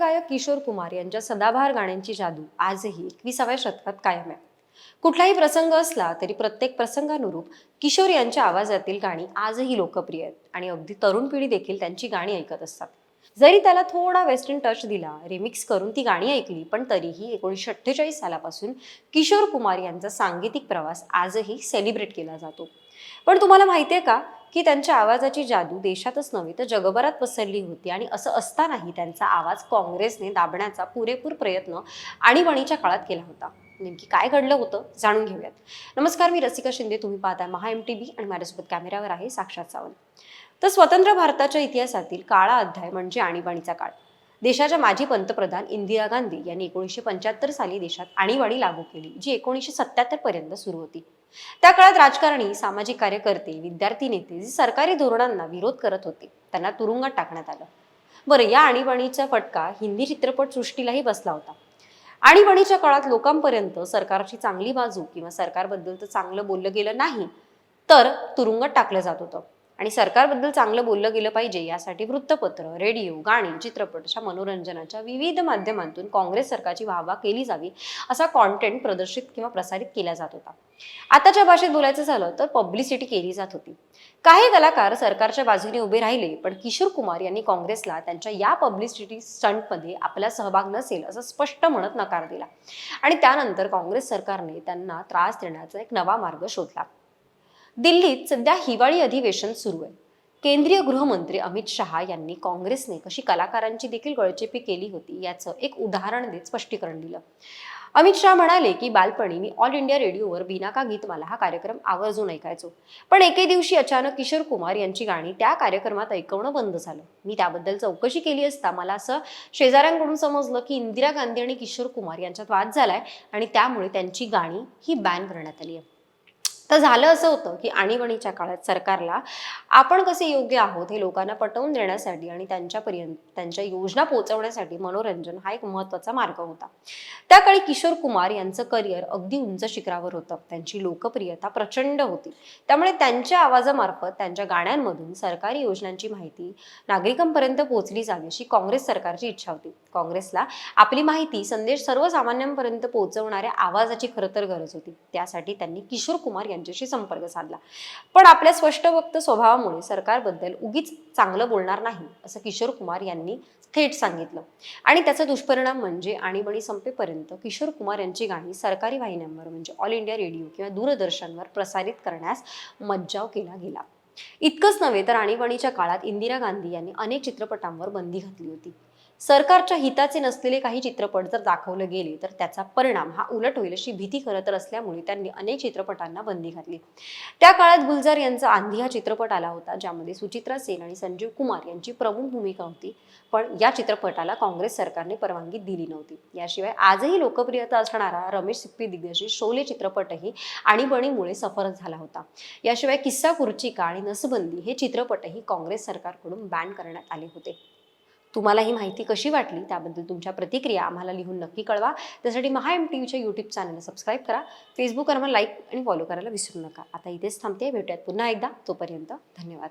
गायक किशोर कुमार यांच्या सदाबहार गाण्यांची जादू आजही एकविसाव्या शतकात कायम आहे. कुठलाही प्रसंग असला तरी प्रत्येक प्रसंगानुरूप किशोर यांच्या आवाजातील गाणी आजही लोकप्रिय आहेत आणि अगदी तरुण पिढी देखील त्यांची गाणी ऐकत असतात. जरी त्याला थोडा वेस्टर्न टच दिला रिमिक्स करून ती गाणी ऐकली पण तरीही एकोणीसशे अठ्ठेचाळीस सालापासून किशोर कुमार यांचा सांगीतिक प्रवास आजही सेलिब्रेट केला जातो. पण तुम्हाला माहिती आहे का की त्यांच्या आवाजाची जादू देशातच नव्हे तर जगभरात पसरली होती आणि असं असतानाही त्यांचा आवाज काँग्रेसने दाबण्याचा पुरेपूर प्रयत्न आणीबाणीच्या काळात केला होता. नेमकी काय घडलं होतं जाणून घेऊयात. नमस्कार मी रसिका शिंदे. तुम्ही पाहताय महा एम टी बी आणि माझ्यासोबत कॅमेऱ्यावर आहे साक्षात सावंत. तर स्वतंत्र भारताच्या इतिहासातील काळा अध्याय म्हणजे आणीबाणीचा काळ. देशाच्या माजी पंतप्रधान इंदिरा गांधी यांनी एकोणीसशे पंच्याहत्तर साली देशात आणीबाणी लागू केली जी एकोणीसशे सत्याहत्तर पर्यंत सुरू होती. त्या काळात राजकारणी सामाजिक कार्यकर्ते विद्यार्थी नेते जे सरकारी धोरणांना विरोध करत होते त्यांना तुरुंगात टाकण्यात आलं. बरं या आणीबाणीचा फटका हिंदी चित्रपट सृष्टीलाही बसला होता. आणीबाणीच्या काळात लोकांपर्यंत सरकारची चांगली बाजू किंवा सरकारबद्दलचं चांगलं बोललं गेलं नाही तर तुरुंगात टाकलं जात होतं. आणि सरकारबद्दल चांगलं बोललं गेलं पाहिजे यासाठी वृत्तपत्र रेडिओ गाणी चित्रपट अशा मनोरंजनाच्या विविध माध्यमांतून काँग्रेस सरकारची वाहवा केली जावी असा कॉन्टेंट प्रदर्शित किंवा प्रसारित केला जात होता. आताच्या भाषेत बोलायचं झालं तर पब्लिसिटी केली जात होती. काही कलाकार सरकारच्या बाजूने उभे राहिले पण किशोर कुमार यांनी काँग्रेसला त्यांच्या या पब्लिसिटी स्टंटमध्ये आपला सहभाग नसेल असं स्पष्ट म्हणत नकार दिला. आणि त्यानंतर काँग्रेस सरकारने त्यांना त्रास देण्याचा एक नवा मार्ग शोधला. दिल्लीत सध्या हिवाळी अधिवेशन सुरू आहे. केंद्रीय गृहमंत्री अमित शहा यांनी काँग्रेसने कशी कलाकारांची देखील गळचेपी केली होती याचं एक उदाहरण देत स्पष्टीकरण दिलं. अमित शहा म्हणाले की बालपणी मी ऑल इंडिया रेडिओवर बिनाका गीतमाला हा कार्यक्रम आवर्जून ऐकायचो. पण एके दिवशी अचानक किशोर कुमार यांची गाणी त्या कार्यक्रमात ऐकवणं बंद झालं. मी त्याबद्दल चौकशी केली असता मला असं शेजाऱ्यांकडून समजलं की इंदिरा गांधी आणि किशोर कुमार यांच्यात वाद झालाय आणि त्यामुळे त्यांची गाणी ही बॅन करण्यात आली आहे. तर झालं असं होतं की आणीबाणीच्या काळात सरकारला आपण कसे योग्य आहोत हे लोकांना पटवून देण्यासाठी आणि त्यांच्यापर्यंत त्यांच्या योजना पोहोचवण्यासाठी मनोरंजन हा एक महत्त्वाचा मार्ग होता. त्या काळी किशोर कुमार यांचं करिअर अगदी उंच शिखरावर होतं. त्यांची लोकप्रियता प्रचंड होती. त्यामुळे त्यांच्या आवाजामार्फत त्यांच्या गाण्यांमधून सरकारी योजनांची माहिती नागरिकांपर्यंत पोहोचली जावी अशी काँग्रेस सरकारची इच्छा होती. काँग्रेसला आपली माहिती संदेश सर्वसामान्यांपर्यंत पोहोचवणाऱ्या आवाजाची खरं तर गरज होती. त्यासाठी त्यांनी किशोर कुमार यांच्याशी संपर्क साधला. पण आपल्या स्पष्ट वक्त स्वभावामुळे सरकारबद्दल उगीच चांगलं बोलणार नाही असं किशोर कुमार यांनी थेट सांगितलं. आणि त्याचा दुष्परिणाम म्हणजे आणीबाणी संपेपर्यंत किशोर कुमार यांची गाणी सरकारी वाहिन्यांवर म्हणजे ऑल इंडिया रेडिओ किंवा दूरदर्शनवर प्रसारित करण्यास मज्जाव केला गेला. इतकंच नव्हे तर आणीबाणीच्या काळात इंदिरा गांधी यांनी अनेक चित्रपटांवर बंदी घातली होती. सरकारच्या हिताचे नसलेले काही चित्रपट जर दाखवले गेले तर त्याचा परिणाम हा उलट होईल अशी भीती खरं तर असल्यामुळे त्यांनी अनेक चित्रपटांना बंदी घातली. त्या काळात गुलजार यांचा आंधी हा चित्रपट आला होता ज्यामध्ये सुचित्रा सेन आणि संजीव कुमार यांची प्रमुख भूमिका होती. पण या चित्रपटाला काँग्रेस सरकारने परवानगी दिली नव्हती. याशिवाय आजही लोकप्रियता असणारा रमेश सिप्पी दिग्दर्शित शोले चित्रपटही आणीबणीमुळे सफर झाला होता. याशिवाय किस्सा कुर्चिका आणि नसबंदी हे चित्रपटही काँग्रेस सरकारकडून बॅन करण्यात आले होते. तुम्हाला ही माहिती कशी वाटली त्याबद्दल तुमच्या प्रतिक्रिया आम्हाला लिहून नक्की कळवा. त्यासाठी महा एम टी व्हीच्या यूट्यूब चॅनलला सबस्क्राईब करा. फेसबुकवर आम्हाला लाईक आणि फॉलो करायला विसरू नका. आता इथेच थांबते. भेटूयात पुन्हा एकदा. तोपर्यंत धन्यवाद.